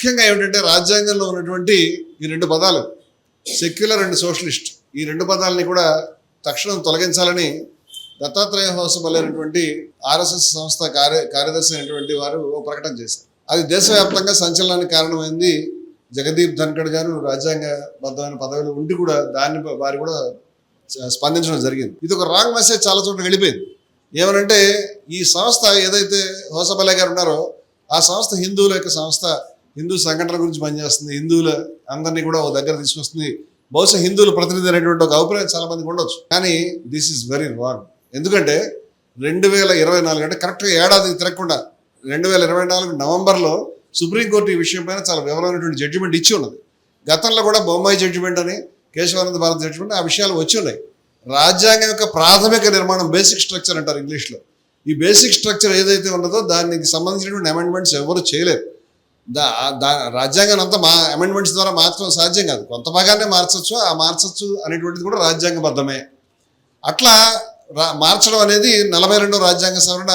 ముఖ్యంగా ఏమిటంటే రాజ్యాంగంలో ఉన్నటువంటి ఈ రెండు పదాలు సెక్యులర్ అండ్ సోషలిస్ట్ ఈ రెండు పదాలని కూడా తక్షణం తొలగించాలని దత్తాత్రేయ హోసబల్ అయినటువంటి ఆర్ఎస్ఎస్ సంస్థ కార్య కార్యదర్శి అయినటువంటి వారు ఓ ప్రకటన చేశారు. అది దేశవ్యాప్తంగా సంచలనానికి కారణమైంది జగదీప్ ధన్కడ్ గారు రాజ్యాంగబద్ధమైన పదవిలో ఉండి కూడా దాన్ని వారు కూడా స్పందించడం జరిగింది. ఇది ఒక రాంగ్ మెసేజ్ చాలా చోట్ల వెళ్ళిపోయింది. ఏమనంటే ఈ సంస్థ ఏదైతే హోసబలే గారు ఉన్నారో ఆ సంస్థ హిందువుల యొక్క సంస్థ హిందూ సంఘటనల గురించి పనిచేస్తుంది. హిందువుల అందరినీ కూడా ఒక దగ్గర తీసుకొస్తుంది. బహుశా హిందువుల ప్రతినిధి అనేటువంటి ఒక అభిప్రాయం చాలా మందికి ఉండొచ్చు. కానీ దిస్ ఈస్ వెరీ రాంగ్ ఎందుకంటే రెండు వేల ఇరవై నాలుగు అంటే కరెక్ట్గా ఏడాది తిరగకుండా రెండు వేల ఇరవై నాలుగు నవంబర్లో సుప్రీంకోర్టు ఈ విషయం పైన చాలా వివరమైనటువంటి జడ్జిమెంట్ ఇచ్చి ఉన్నది. గతంలో కూడా బొమ్మాయి జడ్జిమెంట్ అని కేశవానంద భారత్ జడ్జిమెంట్ ఆ విషయాలు వచ్చి ఉన్నాయి. రాజ్యాంగం యొక్క ప్రాథమిక నిర్మాణం బేసిక్ స్ట్రక్చర్ అంటారు ఇంగ్లీష్లో. ఈ బేసిక్ స్ట్రక్చర్ ఏదైతే ఉన్నదో దానికి సంబంధించినటువంటి అమెండ్మెంట్స్ ఎవరు చేయలేరు. దా దా రాజ్యాంగాన్ని అంతా మా అమెండ్మెంట్స్ ద్వారా మార్చడం సాధ్యం కాదు. కొంత భాగాన్నే మార్చచ్చు ఆ మార్చచ్చు అనేటువంటిది కూడా రాజ్యాంగబద్ధమే. అట్లా రా మార్చడం అనేది నలభై రెండో రాజ్యాంగ సవరణ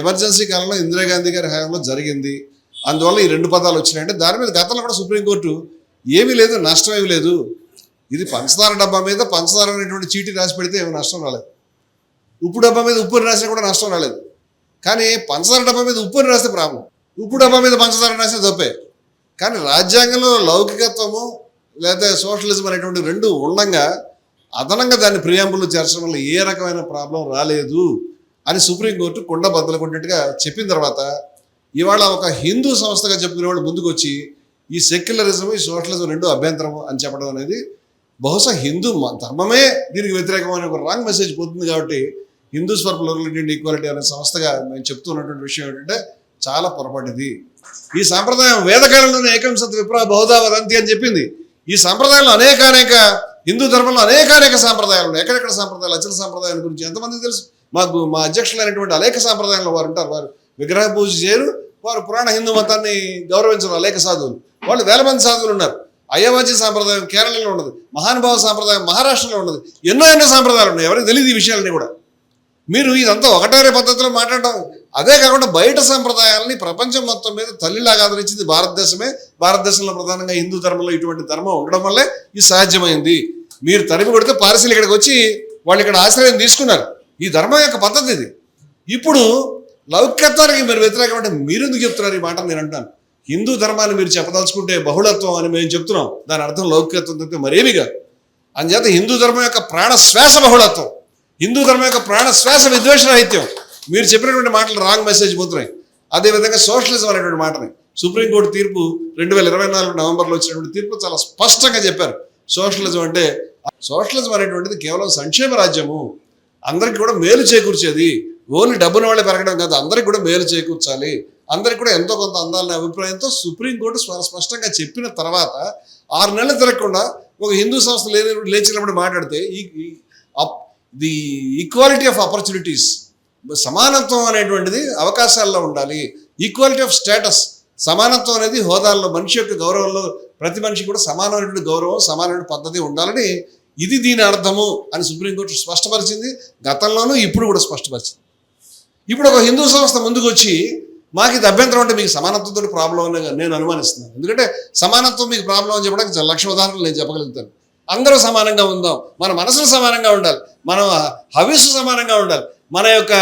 ఎమర్జెన్సీ కాలంలో ఇందిరాగాంధీ గారి హయాంలో జరిగింది. అందువల్ల ఈ రెండు పదాలు వచ్చినాయంటే దాని మీద గతంలో కూడా సుప్రీంకోర్టు ఏమీ లేదు నష్టం ఏమి లేదు. ఇది పంచదార డబ్బా మీద పంచదార అనేటువంటి చీటీ రాసి పెడితే ఏమి నష్టం రాలేదు. ఉప్పు డబ్బా మీద ఉప్పుని రాసినా కూడా నష్టం రాలేదు. కానీ పంచదార డబ్బా మీద ఉప్పుని రాస్తే ప్రాబ్లం. ఉప్పు డబ్బా మీద పంచదార రాస్తే తప్పే. కానీ రాజ్యాంగంలో లౌకికత్వము లేదా సోషలిజం అనేటువంటి రెండు ఉండంగా అదనంగా దాన్ని ప్రియాంబులు చేర్చడం వల్ల ఏ రకమైన ప్రాబ్లం రాలేదు అని సుప్రీంకోర్టు కొండ బద్దలుకున్నట్టుగా చెప్పిన తర్వాత ఇవాళ ఒక హిందూ సంస్థగా చెప్పుకునే వాళ్ళు ముందుకు వచ్చి ఈ సెక్యులరిజం ఈ సోషలిజం రెండు అభ్యంతరము అని చెప్పడం అనేది బహుశా హిందూ మ- ధర్మమే దీనికి వ్యతిరేకమైన ఒక రాంగ్ మెసేజ్ పోతుంది కాబట్టి హిందూస్ ఫర్ ప్లోరల్ ఈక్వాలిటీ అనే సంస్థగా మేము చెప్తున్నటువంటి విషయం ఏంటంటే చాలా పొరపడింది ఈ సాంప్రదాయం వేదకాలంలోనే ఏకం సత్ విప్ర బహుధా వదంతి అని చెప్పింది. ఈ సాంప్రదాయంలో అనేక అనేక హిందూ ధర్మంలో అనేక అనేక సాంప్రదాయాలు ఉన్నాయి ఎక్కడెక్కడ సాంప్రదాయాలు అచల సాంప్రదాయాల గురించి ఎంతమందికి తెలుసు? మాకు మా అధ్యక్షులైనటువంటి అనేక సాంప్రదాయంలో వారు ఉంటారు. వారు విగ్రహ పూజ చేయరు వారు పురాణ హిందూ మతాన్ని గౌరవించరు అనేక సాధువులు. వాళ్ళు వేల మంది సాధువులు ఉన్నారు. అయ్యవాజీ సాంప్రదాయం కేరళలో ఉన్నది మహానుభావ సాంప్రదాయం మహారాష్ట్రలో ఉన్నది ఎన్నో ఎన్నో సాంప్రదాయాలు ఉన్నాయి. ఎవరికి తెలియదు ఈ విషయాలన్నీ కూడా. మీరు ఇదంతా ఒకటారే పద్ధతిలో మాట్లాడడం అదే కాకుండా బయట సంప్రదాయాలని ప్రపంచం మొత్తం మీద తల్లిలాగా ఆదరించింది భారతదేశమే. భారతదేశంలో ప్రధానంగా హిందూ ధర్మంలో ఇటువంటి ధర్మం ఉండడం వల్లే ఇది సాధ్యమైంది. మీరు తరిమి కొడితే పారసీలు ఇక్కడికి వచ్చి వాళ్ళు ఇక్కడ ఆశ్రయం తీసుకున్నారు. ఈ ధర్మం యొక్క పద్ధతి ఇది. ఇప్పుడు లౌక్యత్వానికి మీరు వ్యతిరేకమంటే మీరు ఎందుకు చెప్తున్నారు ఈ మాట నేను అంటాను హిందూ ధర్మాన్ని మీరు చెప్పదలుచుకుంటే బహుళత్వం అని మేము చెప్తున్నాం. దాని అర్థం లౌక్యత్వం తప్పితే మరేమిగా అందుచేత హిందూ ధర్మం యొక్క ప్రాణ శ్వాస బహుళత్వం. హిందూ ధర్మం యొక్క ప్రాణ శ్వాస విద్వేష రాహిత్యం. మీరు చెప్పినటువంటి మాటలు రాంగ్ మెసేజ్ పోతున్నాయి. అదేవిధంగా సోషలిజం అనేటువంటి మాటని. సుప్రీంకోర్టు తీర్పు రెండు వేల ఇరవై నాలుగు నవంబర్లో వచ్చినటువంటి తీర్పు చాలా స్పష్టంగా చెప్పారు. సోషలిజం అంటే సోషలిజం అనేటువంటిది కేవలం సంక్షేమ రాజ్యము. అందరికీ కూడా మేలు చేకూర్చేది. ఓన్లీ డబ్బున వాళ్ళే పెరగడం కాదు అందరికి కూడా మేలు చేకూర్చాలి. అందరికి కూడా ఎంతో కొంత అందాలనే అభిప్రాయంతో సుప్రీంకోర్టు స్పష్టంగా చెప్పిన తర్వాత ఆరు నెలలు తిరగకుండా ఒక హిందూ సంస్థ లేని లేచినప్పుడు మాట్లాడితే ఈ ది ఈక్వాలిటీ ఆఫ్ ఆపర్చునిటీస్ సమానత్వం అనేటువంటిది అవకాశాల్లో ఉండాలి. ఈక్వాలిటీ ఆఫ్ స్టేటస్ సమానత్వం అనేది హోదాల్లో మనిషి యొక్క గౌరవంలో ప్రతి మనిషి కూడా సమానమైనటువంటి గౌరవం సమానమైన పద్ధతి ఉండాలని ఇది దీని అర్థము అని సుప్రీంకోర్టు స్పష్టపరిచింది. గతంలోనూ ఇప్పుడు కూడా స్పష్టపరిచింది. ఇప్పుడు ఒక హిందూ సంస్థ ముందుకు వచ్చి మాకు ఇది అభ్యంతరం అంటే మీకు సమానత్వంతో ప్రాబ్లం అని నేను అనుమానిస్తున్నాను. ఎందుకంటే సమానత్వం మీకు ప్రాబ్లం అని చెప్పడానికి లక్ష ఉదాహరణలు నేను చెప్పగలుగుతాను. అందరూ సమానంగా ఉందాం. మన మనసులు సమానంగా ఉండాలి. మన హవిస్సు సమానంగా ఉండాలి. మన యొక్క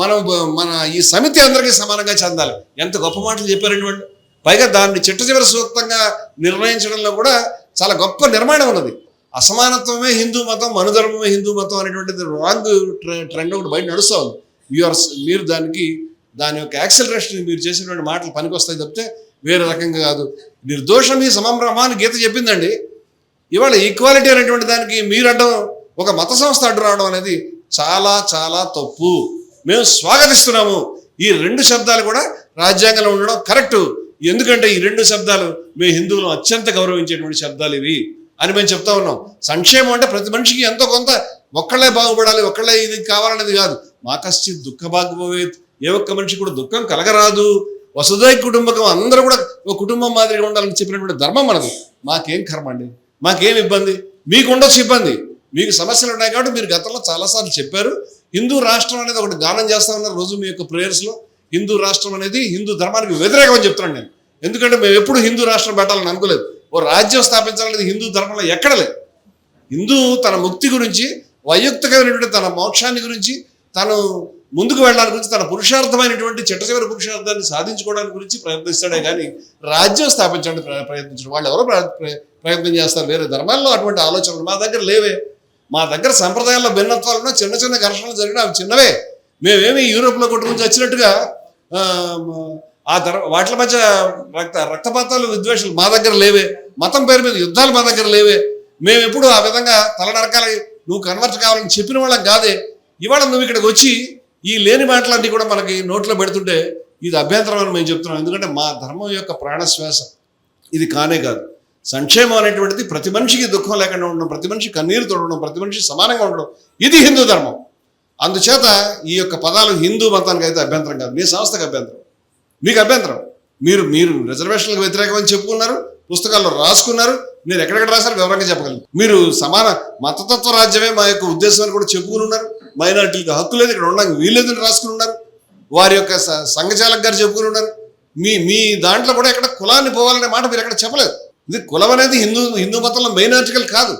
మనం మన ఈ సమితి అందరికీ సమానంగా చెందాలి. ఎంత గొప్ప మాటలు చెప్పారండి వాళ్ళు. పైగా దాన్ని చిట్ట చివరి సూక్తంగా నిర్ణయించడంలో కూడా చాలా గొప్ప నిర్మాణం ఉన్నది. అసమానత్వమే హిందూ మతం మనుధర్మమే హిందూ మతం అనేటువంటిది రాంగ్ ట్రెండ్ ఒకటి బయట నడుస్తూ ఉంది. యూఆర్ మీరు దానికి దాని యొక్క యాక్సిలరేషన్ మీరు చేసినటువంటి మాటలు పనికొస్తాయి తప్పితే వేరే రకంగా కాదు. నిర్దోషం ఈ సమం బ్రహ్మ అని గీత చెప్పిందండి. ఇవాళ ఈక్వాలిటీ అనేటువంటి దానికి మీరు అడ్డం ఒక మత సంస్థ అడ్డు రావడం అనేది చాలా చాలా తప్పు. మేము స్వాగతిస్తున్నాము. ఈ రెండు శబ్దాలు కూడా రాజ్యాంగంలో ఉండడం కరెక్టు. ఎందుకంటే ఈ రెండు శబ్దాలు మేము హిందువులు అత్యంత గౌరవించేటువంటి శబ్దాలు ఇవి అని మేము చెప్తా ఉన్నాం. సంక్షేమం అంటే ప్రతి మనిషికి ఎంతో కొంత ఒక్కళ్ళే బాగుపడాలి ఒక్కళ్ళే ఇది కావాలనేది కాదు. మా కష్టి దుఃఖ భాగ్యభవేత్ ఏ ఒక్క మనిషి కూడా దుఃఖం కలగరాదు. వసుదై కుటుంబకం అందరూ కూడా ఒక కుటుంబం మాదిరిగా ఉండాలని చెప్పినటువంటి ధర్మం మనది. మాకేం కర్మ అండి? మాకేం ఇబ్బంది? మీకు ఉండొచ్చు ఇబ్బంది. మీకు సమస్యలు ఉన్నాయి కాబట్టి మీరు గతంలో చాలాసార్లు చెప్పారు. హిందూ రాష్ట్రం అనేది ఒకటి గానం చేస్తా ఉన్నారు రోజు మీ యొక్క ప్రేయర్స్లో హిందూ రాష్ట్రం అనేది హిందూ ధర్మానికి వ్యతిరేకం అని చెప్తున్నాను నేను. ఎందుకంటే మేము ఎప్పుడు హిందూ రాష్ట్రం పెట్టాలని అనుకోలేదు. ఓ రాజ్యం స్థాపించాలనేది హిందూ ధర్మంలో ఎక్కడ లేదు. హిందూ తన ముక్తి గురించి వైయక్తికమైనటువంటి తన మోక్షాన్ని గురించి తను ముందుకు వెళ్ళడానికి గురించి తన పురుషార్థమైనటువంటి చిట్టచివరి పురుషార్థాన్ని సాధించుకోవడానికి గురించి ప్రయత్నిస్తాడే కానీ రాజ్యం స్థాపించడానికి ప్రయత్నించడం. వాళ్ళు ఎవరో ప్రయత్నం చేస్తారు. వేరే ధర్మాల్లో అటువంటి ఆలోచనలు మా దగ్గర లేవే. మా దగ్గర సంప్రదాయాల్లో భిన్నత్వాలు ఉన్నా చిన్న చిన్న ఘర్షణలు జరిగినా అవి చిన్నవే. మేమేమి యూరోప్లో కొట్టుకుని వచ్చినట్టుగా ఆ, తర్వాత ధర వాటి మధ్య రక్త రక్తపాతాలు విద్వేషాలు మా దగ్గర లేవే. మతం పేరు మీద యుద్ధాలు మా దగ్గర లేవే. మేము ఎప్పుడు ఆ విధంగా తలనరకాలి నువ్వు కన్వర్ట్ కావాలని చెప్పిన వాళ్ళం కాదే. ఇవాళ నువ్వు ఇక్కడికి వచ్చి ఈ లేని మాటలన్నీ కూడా మనకి నోట్లో పెడుతుంటే ఇది అభ్యంతరం అని మేము చెప్తున్నాం. ఎందుకంటే మా ధర్మం యొక్క ప్రాణశ్వాస. ఇది కానే కాదు. సంక్షేమం అనేటువంటిది ప్రతి మనిషికి దుఃఖం లేకుండా ఉండడం ప్రతి మనిషి కన్నీరు తొడడం ప్రతి మనిషి సమానంగా ఉండడం ఇది హిందూ ధర్మం. అందుచేత ఈ యొక్క పదాలు హిందూ మతానికి అయితే అభ్యంతరం కాదు. మీ సంస్థకు అభ్యంతరం. మీకు అభ్యంతరం. మీరు మీరు రిజర్వేషన్లకు వ్యతిరేకమని చెప్పుకున్నారు పుస్తకాల్లో రాసుకున్నారు మీరు ఎక్కడెక్కడ రాశారు వివరంగా చెప్పగలరు మీరు సమాన మతతత్వ రాజ్యమే మా యొక్క ఉద్దేశం అని కూడా చెప్పుకుని ఉన్నారు. మైనార్టీలకు హక్కు లేదు ఇక్కడ ఉండడానికి వీల్లేదని రాసుకుని ఉన్నారు. వారి యొక్క స- సంఘచాలక్ గారు చెప్పుకుని ఉన్నారు. మీ మీ దాంట్లో కూడా ఎక్కడ కులాన్ని పోవాలనే మాట మీరు ఎక్కడ చెప్పలేదు. ఇది కులం అనేది హిందూ హిందూ మతంలో మెయిన్ ఆర్టికల్ కాదు.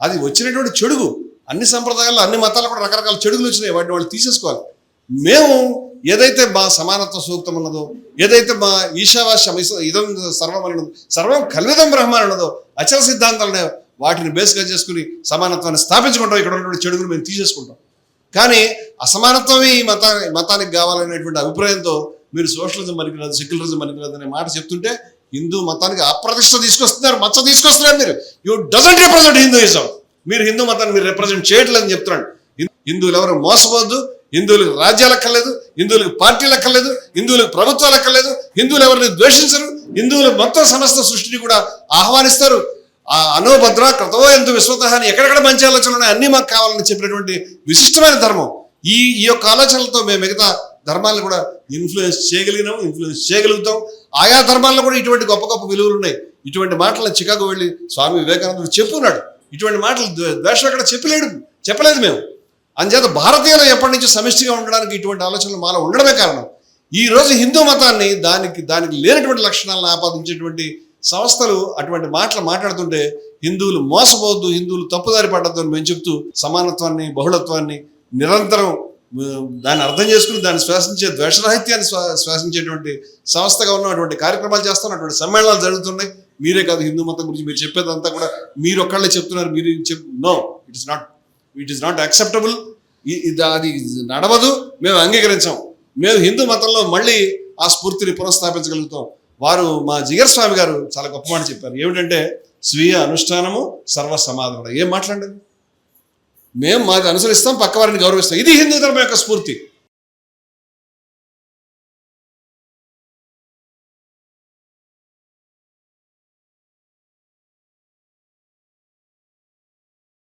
అది వచ్చినటువంటి చెడుగు. అన్ని సంప్రదాయాల్లో అన్ని మతాలు కూడా రకరకాల చెడుగులు వచ్చినాయి. వాటిని వాళ్ళు తీసేసుకోవాలి. మేము ఏదైతే మా సమానత్వ సూక్తం ఉన్నదో ఏదైతే మా ఈశావాస్యం ఇదం సర్వం అని ఉన్నదో సర్వం కల్విదం బ్రహ్మ అన్నదో ఉన్నదో అచల సిద్ధాంతాలు ఉన్నాయో వాటిని బేస్గా చేసుకుని సమానత్వాన్ని స్థాపించుకుంటాం. ఇక్కడ ఉన్నటువంటి చెడుగులు మేము తీసేసుకుంటాం. కానీ అసమానత్వమే ఈ మతా మతానికి కావాలనేటువంటి అభిప్రాయంతో మీరు సోషలిజం పనికిరాదు సెక్యులరిజం పనికిరాదు అనే మాట చెప్తుంటే హిందూ మతానికి అప్రతిష్ట తీసుకొస్తున్నారు మచ్చ తీసుకొస్తున్నారు మీరు. యూ డజంట్ రిప్రజెంట్ హిందూయిజం మీరు హిందూ మతాన్ని మీరు రిప్రజెంట్ చేయట్లేదని చెప్తున్నాడు. హిందువులు ఎవరు మోసపోద్దు హిందువులకు రాజ్యాలు అక్కర్లేదు హిందువులకు పార్టీలు అక్కర్లేదు హిందువులకు ప్రభుత్వాలు అక్కర్లేదు హిందువులు ఎవరిని ద్వేషించరు హిందువులు మొత్తం సమస్త సృష్టిని కూడా ఆహ్వానిస్తారు. ఆ అనోభద్ర క్రతో ఎందు విశ్వత ఎక్కడెక్కడ మంచి ఆలోచనలు ఉన్నాయి అన్నీ మాకు కావాలని చెప్పినటువంటి విశిష్టమైన ధర్మం. ఈ ఈ యొక్క ఆలోచనలతో మేము మిగతా ధర్మాలను కూడా ఇన్ఫ్లుయెన్స్ చేయగలిగినాం ఇన్ఫ్లుయెన్స్ చేయగలుగుతాం. ఆయా ధర్మాల్లో కూడా ఇటువంటి గొప్ప గొప్ప విలువలు ఉన్నాయి. ఇటువంటి మాటలను చికాగో వెళ్ళి స్వామి వివేకానందుడు చెప్పున్నాడు. ఇటువంటి మాటలు ద్వేషం అక్కడ చెప్పలేడు చెప్పలేదు మేము. అందుచేత భారతీయులు ఎప్పటి నుంచి సమిష్టిగా ఉండడానికి ఇటువంటి ఆలోచనలు మాలో ఉండడమే కారణం. ఈ రోజు హిందూ మతాన్ని దానికి దానికి లేనటువంటి లక్షణాలను ఆపాదించేటువంటి సంస్థలు అటువంటి మాటలు మాట్లాడుతుంటే హిందువులు మోసపోవద్దు హిందువులు తప్పుదారి పడద్దు అని మేము చెప్తూ సమానత్వాన్ని బహుళత్వాన్ని నిరంతరం దాన్ని అర్థం చేసుకుని దాన్ని శ్వాసించే ద్వేషరాహిత్యాన్ని శ్వా శ్వాసించేటువంటి సంస్థగా ఉన్నటువంటి కార్యక్రమాలు చేస్తున్నటువంటి సమ్మేళనాలు జరుగుతున్నాయి. మీరే కాదు హిందూ మతం గురించి మీరు చెప్పేదంతా కూడా మీరు ఒక్కళ్ళే చెప్తున్నారు మీరు చెప్ no it is not it is not acceptable. అది నడవదు మేము అంగీకరించాం. మేము హిందూ మతంలో మళ్ళీ ఆ స్ఫూర్తిని పునఃస్థాపించగలుగుతాం. వారు మా జిగర్ స్వామి గారు చాలా గొప్ప మాట చెప్పారు. ఏమిటంటే స్వీయ అనుష్ఠానము సర్వ సమాధానం ఏం మాట్లాడండి మేము మాది అనుసరిస్తాం పక్కవారిని గౌరవిస్తాం. ఇది హిందూ ధర్మం యొక్క స్ఫూర్తి.